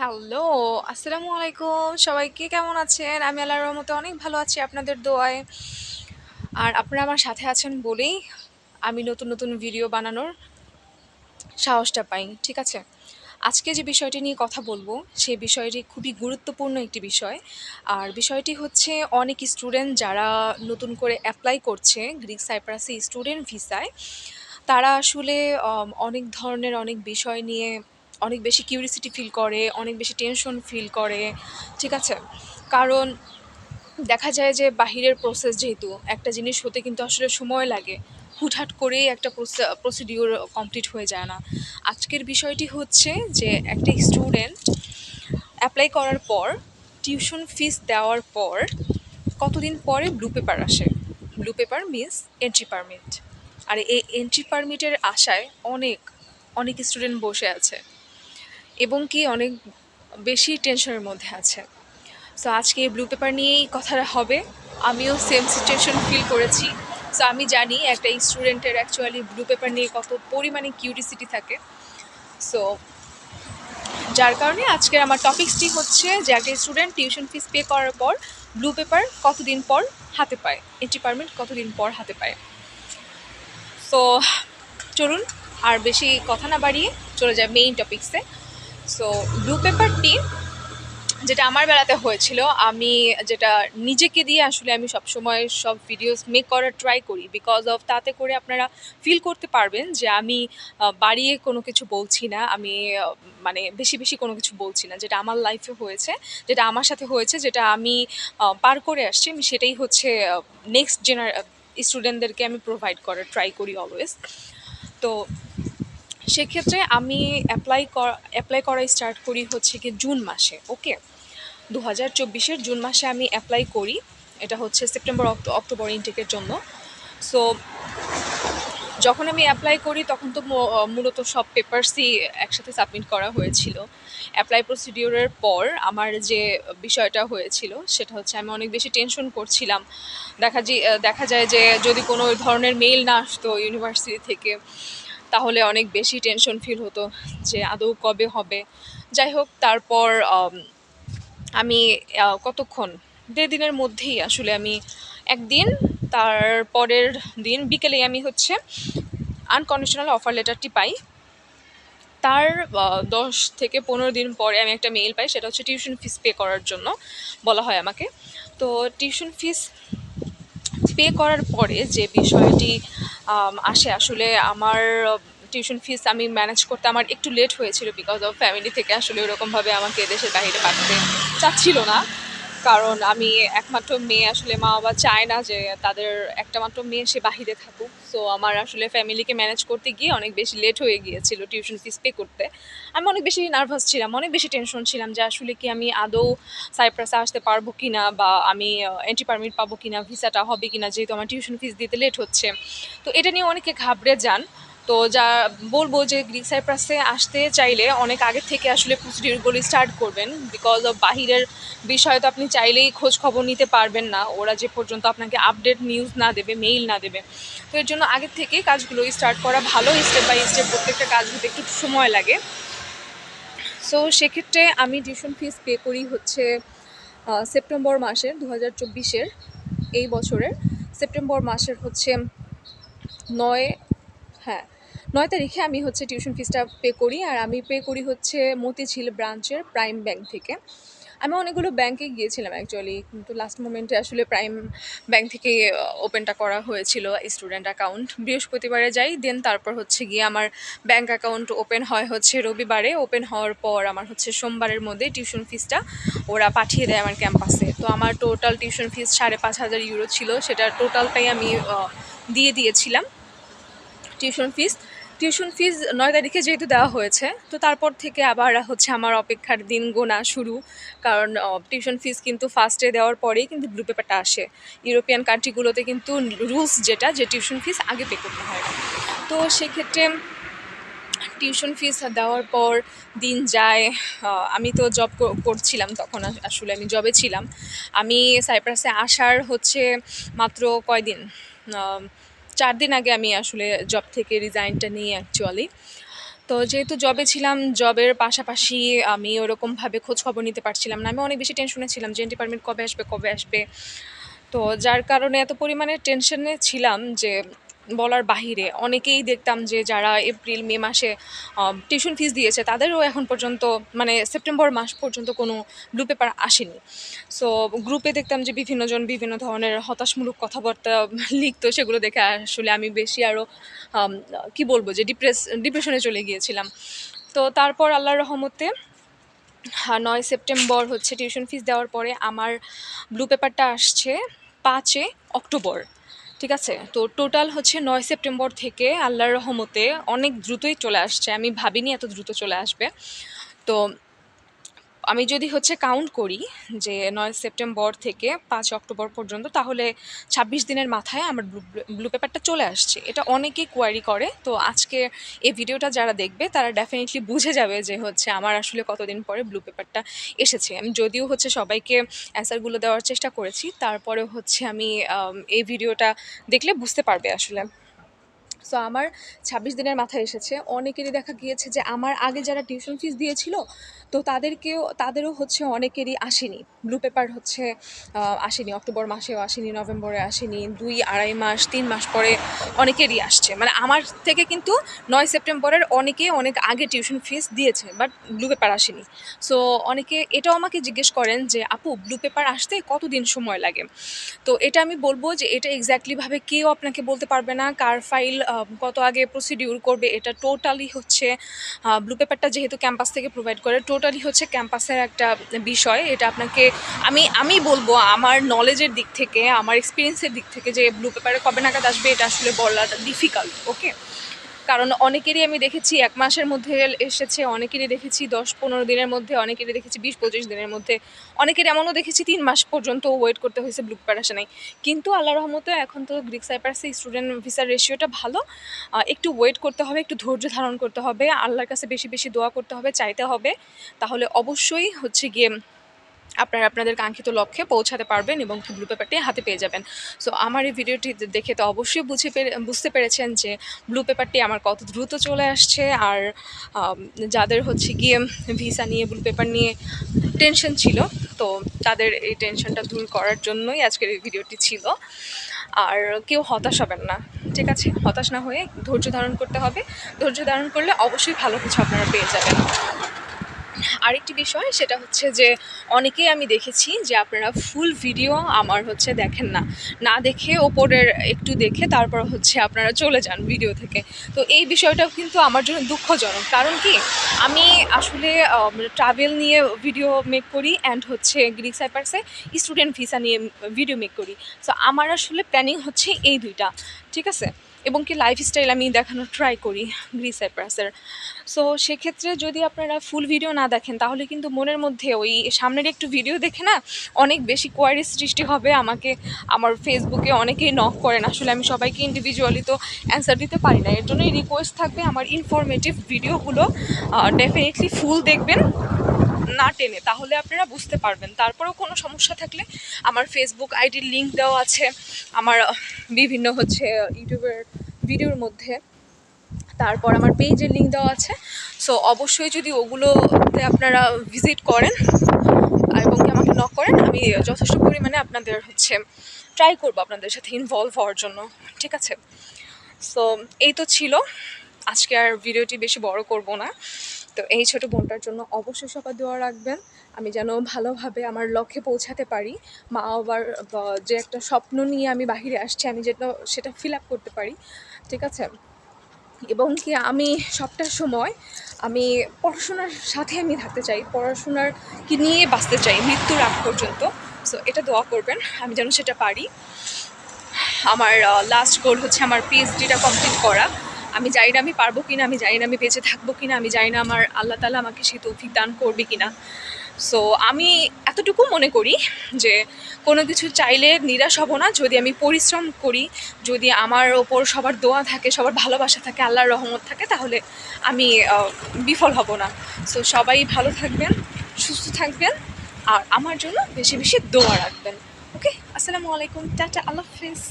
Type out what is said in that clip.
Hello, আসসালামু আলাইকুম। সবাইকে কেমন আছেন? আমি আল্লাহর রহমতে অনেক ভালো আছি আপনাদের দোয়ায়। আর আপনারা আমার সাথে আছেন বলেই আমি নতুন, নতুন ভিডিও বানানোর সাহসটা পাই। ঠিক আছে? আজকে যে বিষয়টি নিয়ে কথা বলব, সেই বিষয়টি খুবই গুরুত্বপূর্ণ একটি বিষয়। আর বিষয়টি হচ্ছে অনেক স্টুডেন্ট যারা নতুন করে অ্যাপ্লাই করছে গ্রিক সাইপ্রাসে স্টুডেন্ট ভিসায়, তারা আসলে অনেক ধরনের অনেক বিষয় নিয়ে অনেক বেশি কিউরিসিটি ফিল করে, অনেক বেশি টেনশন ফিল করে। ঠিক আছে? কারণ দেখা যায় যে বাহিরের প্রসেস যেহেতু একটা জিনিস হতে কিন্তু আসলে সময় লাগে। হুটহাট করেই একটা প্রসে প্রসিডিউর কমপ্লিট হয়ে যায় না। আজকের বিষয়টি হচ্ছে যে একটা স্টুডেন্ট অ্যাপ্লাই করার পর টিউশন ফিস দেওয়ার পর কতদিন পরে ব্লু পেপার আসে। Blue paper means entry permit. আর এই এন্ট্রি পারমিটের আশায় অনেক, অনেক স্টুডেন্ট বসে আছে এবং কি অনেক বেশি টেনশনের মধ্যে আছে। সো আজকে এই ব্লু পেপার নিয়েই কথাটা হবে। আমিও সেম সিচুয়েশন ফিল করেছি। সো আমি জানি একটা স্টুডেন্টের অ্যাকচুয়ালি ব্লু পেপার নিয়ে কত পরিমাণে কিউরিসিটি থাকে। সো যার কারণে আজকের আমার টপিকসটি হচ্ছে যে একটা স্টুডেন্ট টিউশন ফিস পে করার পর ব্লু পেপার কতদিন পর হাতে পায়, এন্ট্রি পারমিট কতদিন পর হাতে পায়। সো চলুন আর বেশি কথা না বাড়িয়ে চলে যায় মেইন টপিকসে। সো ব্লু পেপারটি যেটা আমার বেলাতে হয়েছিল, আমি যেটা নিজেকে দিয়ে আসলে আমি সবসময় সব ভিডিওস মেক করার ট্রাই করি। বিকজ অফ তাতে করে আপনারা ফিল করতে পারবেন যে আমি বাড়িয়ে কোনো কিছু বলছি না। আমি মানে বেশি, বেশি কোনো কিছু বলছি না। যেটা আমার লাইফে হয়েছে, যেটা আমার সাথে হয়েছে, যেটা আমি পার করে আসছি, আমি সেটাই হচ্ছে নেক্সট জেনার স্টুডেন্টদেরকে আমি প্রোভাইড করার ট্রাই করি অলওয়েজ। তো সেক্ষেত্রে আমি অ্যাপ্লাই করা এপ্লাই করা স্টার্ট করি হচ্ছে কি জুন মাসে। ওকে? ২০২৪ এর জুন মাসে আমি অ্যাপ্লাই করি। এটা হচ্ছে সেপ্টেম্বর, অক্টো অক্টোবর ইনটেকের জন্য। সো যখন আমি অ্যাপ্লাই করি তখন তো মূলত সব পেপারসই একসাথে সাবমিট করা হয়েছিল। অ্যাপ্লাই প্রসিডিউরের পর আমার যে বিষয়টা হয়েছিল সেটা হচ্ছে আমি অনেক বেশি টেনশন করছিলাম। দেখা যে দেখা যায় যে যদি কোনো ধরনের মেইল না আসতো ইউনিভার্সিটি থেকে তাহলে অনেক বেশি টেনশন ফিল হতো যে আদৌ কবে হবে। যাই হোক, তারপর আমি কতক্ষণ দেড় দিনের মধ্যেই আসলে আমি একদিন তার পরের দিন বিকেলেই আমি হচ্ছে আনকন্ডিশনাল অফার লেটারটি পাই। তার দশ থেকে ১৫ দিন পরে আমি একটা মেইল পাই। সেটা হচ্ছে টিউশন ফিস পে করার জন্য বলা হয় আমাকে। তো টিউশন ফিস পে করার পরে যে বিষয়টি আসে আসলে আমার টিউশন ফিস আমি ম্যানেজ করতে আমার একটু লেট হয়েছিল বিকজ অফ ফ্যামিলি থেকে আসলে ওরকমভাবে আমাকে দেশের বাইরে পাঠাতে চাচ্ছিল না। কারণ আমি একমাত্র মেয়ে আসলে মা-বাবা চায় না যে তাদের একটা মাত্র মেয়ে সে বাহিরে থাকুক। সো আমার আসলে ফ্যামিলিকে ম্যানেজ করতে গিয়ে অনেক বেশি লেট হয়ে গিয়েছিল টিউশন ফিস পে করতে। আমি অনেক বেশি নার্ভাস ছিলাম, অনেক বেশি টেনশন ছিলাম যে আসলে কি আমি আদৌ সাইপ্রাসে আসতে পারব কি না বা আমি এন্ট্রি পারমিট পাবো কিনা, ভিসাটা হবে কি না যেহেতু আমার টিউশন ফিস দিতে লেট হচ্ছে। তো এটা নিয়ে অনেকে ঘাবড়ে যান। তো যা বলব যে গ্রিক সাইপ্রাসে আসতে চাইলে অনেক আগের থেকে আসলে প্রসিডিউরগুলো স্টার্ট করবেন। বিকজ অফ বাহিরের বিষয় তো আপনি চাইলেই খোঁজ খবর নিতে পারবেন না। ওরা যে পর্যন্ত আপনাকে আপডেট নিউজ না দেবে, মেইল না দেবে। তো এর জন্য আগের থেকেই কাজগুলো স্টার্ট করা ভালো। স্টেপ বাই স্টেপ প্রত্যেকটা কাজ হতে একটু সময় লাগে। সো সেক্ষেত্রে আমি টিউশন ফিস পে করি হচ্ছে সেপ্টেম্বর মাসের ২০২৪ এর এই বছরের সেপ্টেম্বর মাসের হচ্ছে নয় হ্যাঁ, ৯ তারিখে আমি হচ্ছে টিউশন ফিসটা পে করি। আর আমি পে করি হচ্ছে মতিঝিল ব্রাঞ্চের প্রাইম ব্যাংক থেকে। আমি অনেকগুলো ব্যাংকে গিয়েছিলাম অ্যাকচুয়ালি কিন্তু লাস্ট মোমেন্টে আসলে প্রাইম ব্যাংক থেকে ওপেনটা করা হয়েছিল স্টুডেন্ট অ্যাকাউন্ট। বৃহস্পতিবারে যাই দেন তারপর হচ্ছে গিয়ে আমার ব্যাংক অ্যাকাউন্ট ওপেন হয় হচ্ছে রবিবারে। ওপেন হওয়ার পর আমার হচ্ছে সোমবারের মধ্যে টিউশন ফিসটা ওরা পাঠিয়ে দেয় আমার ক্যাম্পাসে। তো আমার টোটাল টিউশন ফিস ৫,৫০০ ইউরো ছিল। সেটা টোটালটাই আমি দিয়ে দিয়েছিলাম। Tuition fees. টিউশন ফিজ নয় তারিখে যেহেতু দেওয়া হয়েছে, তো তারপর থেকে আবার হচ্ছে আমার অপেক্ষার দিন গোনা শুরু। কারণ টিউশন ফিজ কিন্তু ফার্স্টে দেওয়ার পরেই কিন্তু ব্লু পেপারটা আসে। ইউরোপিয়ান কান্ট্রিগুলোতে কিন্তু রুলস যেটা, যে টিউশন ফিজ আগে পে করতে হয়। তো সেক্ষেত্রে টিউশন ফিস দেওয়ার পর দিন যায়। আমি তো জব করছিলাম তখন আসলে আমি জবে ছিলাম। আমি সাইপ্রাসে আসার হচ্ছে মাত্র কয়দিন? ৪ দিন আগে আমি আসলে জব থেকে রিজাইনটা নিই অ্যাকচুয়ালি। তো যেহেতু জবে ছিলাম জবের পাশাপাশি আমি ওরকমভাবে খোঁজ খবর নিতে পারছিলাম না আমি অনেক বেশি টেনশনে ছিলাম যে ডিপার্টমেন্ট কবে আসবে কবে আসবে তো যার কারণে এত পরিমাণে টেনশনে ছিলাম যে বলার বাহিরে অনেকেই দেখতাম যে যারা এপ্রিল, মে মাসে টিউশন ফিস দিয়েছে, তাদেরও এখন পর্যন্ত মানে সেপ্টেম্বর মাস পর্যন্ত কোনো ব্লু পেপার আসেনি। সো গ্রুপে দেখতাম যে বিভিন্নজন বিভিন্ন ধরনের হতাশমূলক কথাবার্তা লিখতো, সেগুলো দেখে আসলে আমি বেশি আরও কি বলব যে ডিপ্রেস ডিপ্রেশনে চলে গিয়েছিলাম। তো তারপর আল্লাহর রহমতে নয় সেপ্টেম্বর হচ্ছে টিউশন ফিস দেওয়ার পরে আমার ব্লু পেপারটা আসছে পাঁচে অক্টোবর। ঠিক আছে? তো টোটাল হচ্ছে নয় সেপ্টেম্বর থেকে আল্লাহর রহমতে অনেক দ্রুতই চলে আসছে। আমি ভাবিনি এত দ্রুত চলে আসবে। তো আমি যদি হচ্ছে কাউন্ট করি যে নয় সেপ্টেম্বর থেকে পাঁচ অক্টোবর পর্যন্ত, তাহলে ছাব্বিশ দিনের মাথায় আমার ব্লু পেপারটা চলে আসছে। এটা অনেকেই কোয়ারি করে, তো আজকে এই ভিডিওটা যারা দেখবে, তারা ডেফিনেটলি বুঝে যাবে যে হচ্ছে আমার আসলে কতদিন পরে ব্লু পেপারটা এসেছে। আমি যদিও হচ্ছে সবাইকে অ্যান্সারগুলো দেওয়ার চেষ্টা করেছি তারপরে হচ্ছে আমি এই ভিডিওটা দেখলে বুঝতে পারবে আসলে। সো আমার ছাব্বিশ দিনের মাথায় এসেছে। অনেকেরই দেখা গিয়েছে যে আমার আগে যারা টিউশন ফিস দিয়েছিল তো তাদেরকেও, তাদেরও হচ্ছে অনেকেরই আসেনি। ব্লু পেপার হচ্ছে আসেনি, অক্টোবর মাসেও আসেনি, নভেম্বরে আসেনি, দুই, আড়াই মাস, তিন মাস পরে অনেকেরই আসছে। মানে আমার থেকে কিন্তু নয় সেপ্টেম্বরের অনেকে অনেক আগে টিউশন ফিস দিয়েছে, বাট ব্লু পেপার আসেনি। সো অনেকে এটাও আমাকে জিজ্ঞেস করেন যে, আপু ব্লু পেপার আসতে কতদিন সময় লাগে? তো এটা আমি বলব যে, এটা এক্স্যাক্টলিভাবে কেউ আপনাকে বলতে পারবে না, কার ফাইল কত আগে প্রসিডিউর করবে, এটা টোটালি হচ্ছে ব্লু পেপারটা যেহেতু ক্যাম্পাস থেকে প্রোভাইড করে টোটালি হচ্ছে ক্যাম্পাসের একটা বিষয়। এটা আপনাকে, আমি আমি বলব আমার নলেজের দিক থেকে, আমার এক্সপিরিয়েন্সের দিক থেকে যে ব্লু পেপারে কবে নাগাদ আসবে, এটা আসলে বলাটা ডিফিকাল্ট ওকে কারণ অনেকেরই আমি দেখেছি এক মাসের মধ্যে এসেছে, অনেকেরই দেখেছি দশ পনেরো দিনের মধ্যে, অনেকেরই দেখেছি বিশ পঁচিশ দিনের মধ্যে, অনেকের এমনও দেখেছি তিন মাস পর্যন্ত ওয়েট করতে হয়েছে ব্লু পেপার আসে নাই। কিন্তু আল্লাহ রহমতে এখন তো গ্রিক সাইপার্সে স্টুডেন্ট ভিসার রেশিওটা ভালো। একটু ওয়েট করতে হবে, একটু ধৈর্য ধারণ করতে হবে, আল্লাহর কাছে বেশি বেশি দোয়া করতে হবে, চাইতে হবে। তাহলে অবশ্যই হচ্ছে গিয়ে আপনারা আপনাদের কাঙ্ক্ষিত লক্ষ্যে পৌঁছাতে পারবেন এবং ব্লু পেপারটি হাতে পেয়ে যাবেন। সো আমার এই ভিডিওটি দেখে তো অবশ্যই বুঝে পেরে বুঝতে পেরেছেন যে ব্লু পেপারটি আমার কত দ্রুত চলে আসছে আর যাদের হচ্ছে গিয়ে ভিসা নিয়ে ব্লু পেপার নিয়ে টেনশন ছিল, তো তাদের এই টেনশনটা দূর করার জন্যই আজকের এই ভিডিওটি ছিল। আর কেউ হতাশ হবেন না, ঠিক আছে? হতাশ না হয়ে ধৈর্য ধারণ করতে হবে। ধৈর্য ধারণ করলে অবশ্যই ভালো কিছু আপনারা পেয়ে যাবেন। আরেকটি বিষয় সেটা হচ্ছে যে অনেকেই আমি দেখেছি যে আপনারা ফুল ভিডিও আমার হচ্ছে দেখেন না। না দেখে ওপরের একটু দেখে তারপর হচ্ছে আপনারা চলে যান ভিডিও থেকে। তো এই বিষয়টাও কিন্তু আমার জন্য দুঃখজনক। কারণ কি? আমি আসলে ট্রাভেল নিয়ে ভিডিও মেক করি অ্যান্ড হচ্ছে গ্রিক সাইপার্সে স্টুডেন্ট ভিসা নিয়ে ভিডিও মেক করি। সো আমার আসলে প্ল্যানিং হচ্ছে এই দুইটা। ঠিক আছে? এবং কি লাইফস্টাইল আমি দেখানোর ট্রাই করি গ্রিস সাইপ্রাসের সো সেক্ষেত্রে যদি আপনারা ফুল ভিডিও না দেখেন, তাহলে কিন্তু মনের মধ্যে ওই সামনের একটু ভিডিও দেখে না, অনেক বেশি কোয়ারি সৃষ্টি হবে আমাকে, আমার ফেসবুকে অনেকেই নক করেন। আসলে আমি সবাইকে ইন্ডিভিজুয়ালি তো অ্যান্সার দিতে পারি না। এর জন্যই রিকোয়েস্ট থাকবে আমার ইনফরমেটিভ ভিডিওগুলো ডেফিনেটলি ফুল দেখবেন। না টেনে, তাহলে আপনারা বুঝতে পারবেন। তারপরেও কোনো সমস্যা থাকলে আমার ফেসবুক আইডির লিঙ্ক দেওয়া আছে। আমার বিভিন্ন হচ্ছে ইউটিউবের ভিডিওর মধ্যে। তারপর আমার পেজের লিঙ্ক দেওয়া আছে। সো অবশ্যই যদি ওগুলোতে আপনারা ভিজিট করেন এবং আমাকে নক করেন, আমি যথেষ্ট পরিমাণে আপনাদের হচ্ছে ট্রাই করব আপনাদের সাথে ইনভলভ হওয়ার জন্য। ঠিক আছে? সো এই তো ছিল। আজকে আর ভিডিওটি বেশি বড় করব না। তো এই ছোট বোনটার জন্য অবশ্যই সকাল দোয়া রাখবেন। আমি যেন ভালোভাবে আমার লক্ষ্যে পৌঁছাতে পারি। মা বাবার যে একটা স্বপ্ন নিয়ে আমি বাহিরে আসছি, আমি যেটা, সেটা ফিল আপ করতে পারি। ঠিক আছে? এবং কি আমি সবটা সময় আমি পড়াশোনার সাথে আমি থাকতে চাই। পড়াশোনার কি নিয়ে বাঁচতে চাই? মৃত্যুর আগ পর্যন্ত। সো এটা দোয়া করবেন। আমি যেন সেটা পারি। আমার লাস্ট গোল হচ্ছে আমার পিএইচডিটা কমপ্লিট করা। আমি জানি না আমি পারব কিনা, আমি জানি না আমি বেঁচে থাকব কিনা, আমি জানি না আমার আল্লাহ তালা আমাকে সে তৌফিক দান করবে কিনা। সো আমি এতটুকু মনে করি যে কোনো কিছু চাইলে নিরাশ হব না, যদি আমি পরিশ্রম করি, যদি আমার ওপর সবার দোয়া থাকে, সবার ভালোবাসা থাকে, আল্লাহর রহমত থাকে, তাহলে আমি বিফল হব না। সো সবাই ভালো থাকবেন, সুস্থ থাকবেন, আর আমার জন্য বেশি বেশি দোয়া রাখবেন। ওকে আসসালামু আলাইকুম, টাটা, আল্লাহ হাফিজ।